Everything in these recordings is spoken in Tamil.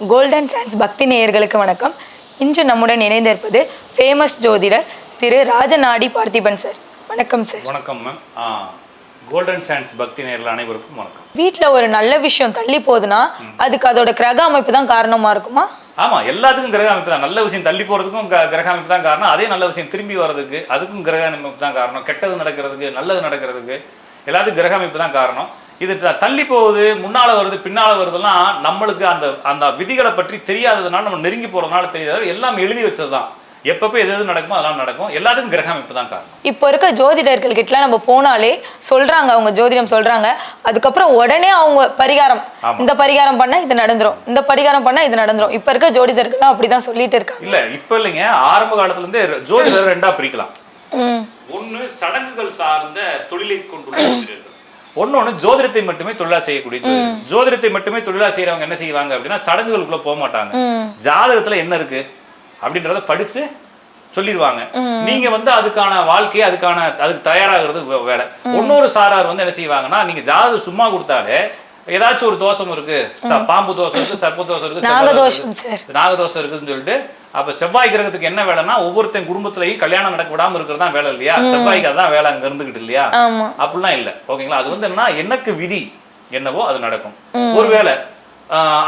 கோல்டன் சான்ஸ் பக்தி நேயர்களுக்கு வணக்கம். இன்று நம்முடன் இணைந்திருப்பது ஃபேமஸ் ஜோதிடர் திரு ராஜநாடி பார்த்திபன் சார் வணக்கம் சார் வணக்கம் மேம் கோல்டன் சான்ஸ் பக்தி நேரில் அனைவருக்கும் வணக்கம். வீட்டில் ஒரு நல்ல விஷயம் தள்ளி போகுதுன்னா அதுக்கு அதோட கிரக அமைப்பு தான் காரணமா இருக்குமா? ஆமா எல்லாத்துக்கும் கிரக அமைப்பு தான். நல்ல விஷயம் தள்ளி போறதுக்கும் க- கிரக அமைப்பு தான் காரணம். அதே நல்ல விஷயம் திரும்பி வர்றதுக்கு அதுக்கும் கிரக அமைப்பு தான் காரணம். கெட்டது நடக்கிறதுக்கு நல்லது நடக்கிறதுக்கு எல்லாத்துக்கும் கிரக அமைப்பு தான் காரணம். இது தள்ளி போகுது முன்னால வருது பின்னால வருதெல்லாம் நம்மளுக்கு அந்த அந்த விதிகளை பற்றி தெரியாததுனால நம்ம நெருங்கி போறதுனால தெரியாத. எல்லாம் எழுதி வச்சது தான் எப்பப்போ எது எது நடக்குமோ அதெல்லாம் நடக்கும். எல்லாத்துக்கும் கிரக அமைப்பு தான் காரணம். இப்போ இருக்க ஜோதிடர்கள் கிட்ட நம்ம போனாலே சொல்றாங்க அவங்க ஜோதிடம் சொல்றாங்க. அதுக்கப்புறம் உடனே அவங்க பரிகாரம். இந்த பரிகாரம் பண்ணா இது நடந்துரும் இந்த பரிகாரம் பண்ணா இது நடந்துரும். இப்போ இருக்க ஜோதிடர்கள்லாம் அப்படிதான் சொல்லிட்டு இருக்காங்க. இல்ல இப்ப இல்லைங்க. ஆரம்ப காலத்துல இருந்தே ஜோதிடர் ரெண்டா பிரிக்கலாம். ஒண்ணு சடங்குகள் சார்ந்த தொழிலை கொண்டுள்ள ஒன்னொன்னு ஜோதிடத்தை மட்டுமே தொழிலா செய்யக்கூடிய. ஜோதிடத்தை மட்டுமே தொழிலா செய்யறவங்க என்ன செய்வாங்க அப்படின்னா சடங்குகளுக்குள்ள போக மாட்டாங்க. ஜாதகத்துல என்ன இருக்கு? அப்படின்றத படிச்சு சொல்லிடுவாங்க. நீங்க வந்து அதுக்கான வாழ்க்கை அதுக்கான அதுக்கு தயாராகிறது வேலை. இன்னொரு சாரார் வந்து என்ன செய்வாங்கன்னா நீங்க ஜாதகம் சும்மா கொடுத்தாலே ஏதாச்சும் ஒரு தோஷம் இருக்கு. பாம்பு தோஷம் இருக்கு சர்ப்ப தோஷம் இருக்கு நாகதோஷம் இருக்கு. சார். நாகதோஷம் இருக்குதுன்னு சொல்லிட்டு அப்ப செவ்வாய் கிரகத்துக்கு என்ன வேலைன்னா ஒவ்வொருத்தன் குடும்பத்திலையும் கல்யாணம் நடக்க விடாம இருக்கிறது தான் வேலை இல்லையா? செவ்வாய்க்கு அதான் வேலை அங்க இருந்துகிட்டு இல்லையா? அப்படிலாம் இல்ல. ஓகேங்களா? அது வந்து என்னன்னா எனக்கு விதி என்னவோ அது நடக்கும். ஒருவேளை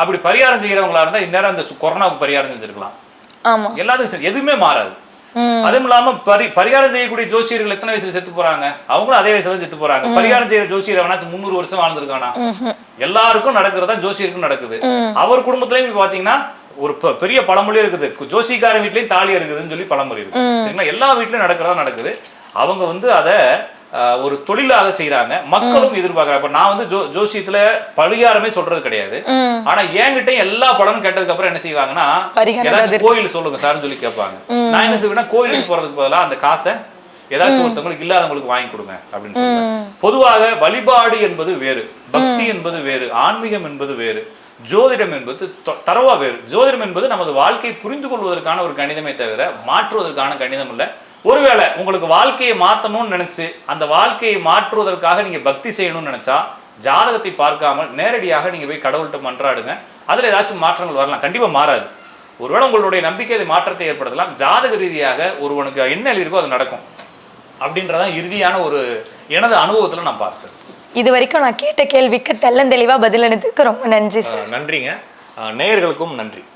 அப்படி பரிகாரம் செய்யறவங்களா இருந்தா இந்நேரம் அந்த கொரோனாவுக்கு பரிகாரம் செஞ்சிருக்கலாம். எல்லாத்துக்கும் சரி, எதுவுமே மாறாது. அதுவும் இல்லாம பரி பரிகாரம் செய்யக்கூடிய ஜோசியர்கள் எத்தனை வயசுல செத்து போறாங்க? அவங்களும் அதே வயசுல செத்து போறாங்க. பரிகாரம் செய்யற ஜோசியர் எவனாச்சும் முந்நூறு வருஷம் வாழ்ந்திருக்கானா? எல்லாருக்கும் நடக்கிறதா ஜோசியருக்கும் நடக்குது. அவர் குடும்பத்திலயும் பாத்தீங்கன்னா ஒரு பெரிய பழமொழி இருக்குது. ஜோசியக்காரன் வீட்லயும் தாலி இருக்குதுன்னு சொல்லி பழமொழி இருக்கு சரிங்களா? எல்லா வீட்லயும் நடக்கிறதா நடக்குது. அவங்க வந்து அதை ஒரு தொழிலாக செய்றாங்க. மக்களும் எதிர்பார்க்கறாங்க. இப்ப நான் வந்து ஜோ ஜோசியத்துல பரிகாரமே சொல்றது கிடையாது. ஆனா என்கிட்ட எல்லா பலனும் கேட்டதுக்கு அப்புறம் என்ன செய்வாங்கன்னா ஏதாச்சும் ஏதாவது கோயில் சொல்லுங்க சார்னு சொல்லி கேட்பாங்க. நான் என்ன செய்வேன்னா கோயிலுக்கு போறதுக்கு பதிலா அந்த காசை ஏதாச்சும் ஒருத்தவங்களுக்கு இல்லாதவங்களுக்கு வாங்கி கொடுங்க அப்படின்னு சொல்லுவேன் பொதுவாக வழிபாடு என்பது வேறு பக்தி என்பது வேறு ஆன்மீகம் என்பது வேறு. ஜோதிடம் என்பது தரவா வேறு. ஜோதிடம் என்பது நமது வாழ்க்கையை புரிந்து கொள்வதற்கான ஒரு கணிதமே தவிர மாற்றுவதற்கான கணிதம் இல்லை. ஒருவேளை உங்களுக்கு வாழ்க்கையை மாற்றணும்னு நினைச்சு அந்த வாழ்க்கையை மாற்றுவதற்காக நீங்க பக்தி செய்யணும்னு நினைச்சா ஜாதகத்தை பார்க்காமல் நேரடியாக நீங்க போய் கடவுள்கிட்ட மன்றாடுங்க. அதில் ஏதாச்சும் மாற்றங்கள் வரலாம். கண்டிப்பாக மாறாது. ஒருவேளை உங்களுடைய நம்பிக்கை அது மாற்றத்தை ஏற்படுத்தலாம். ஜாதக ரீதியாக ஒருவனுக்கு என்ன எழுதியிருக்கோ அது நடக்கும். அப்படின்றதான் இறுதியான ஒரு எனது அனுபவத்தில் நான் பார்த்தேன் இது வரைக்கும் நான் கேட்ட கேள்விக்கு தெள்ளந்தெளிவா பதிலளித்ததுக்கு ரொம்ப நன்றி சார் நன்றிங்க. நேயர்களுக்கும் நன்றி.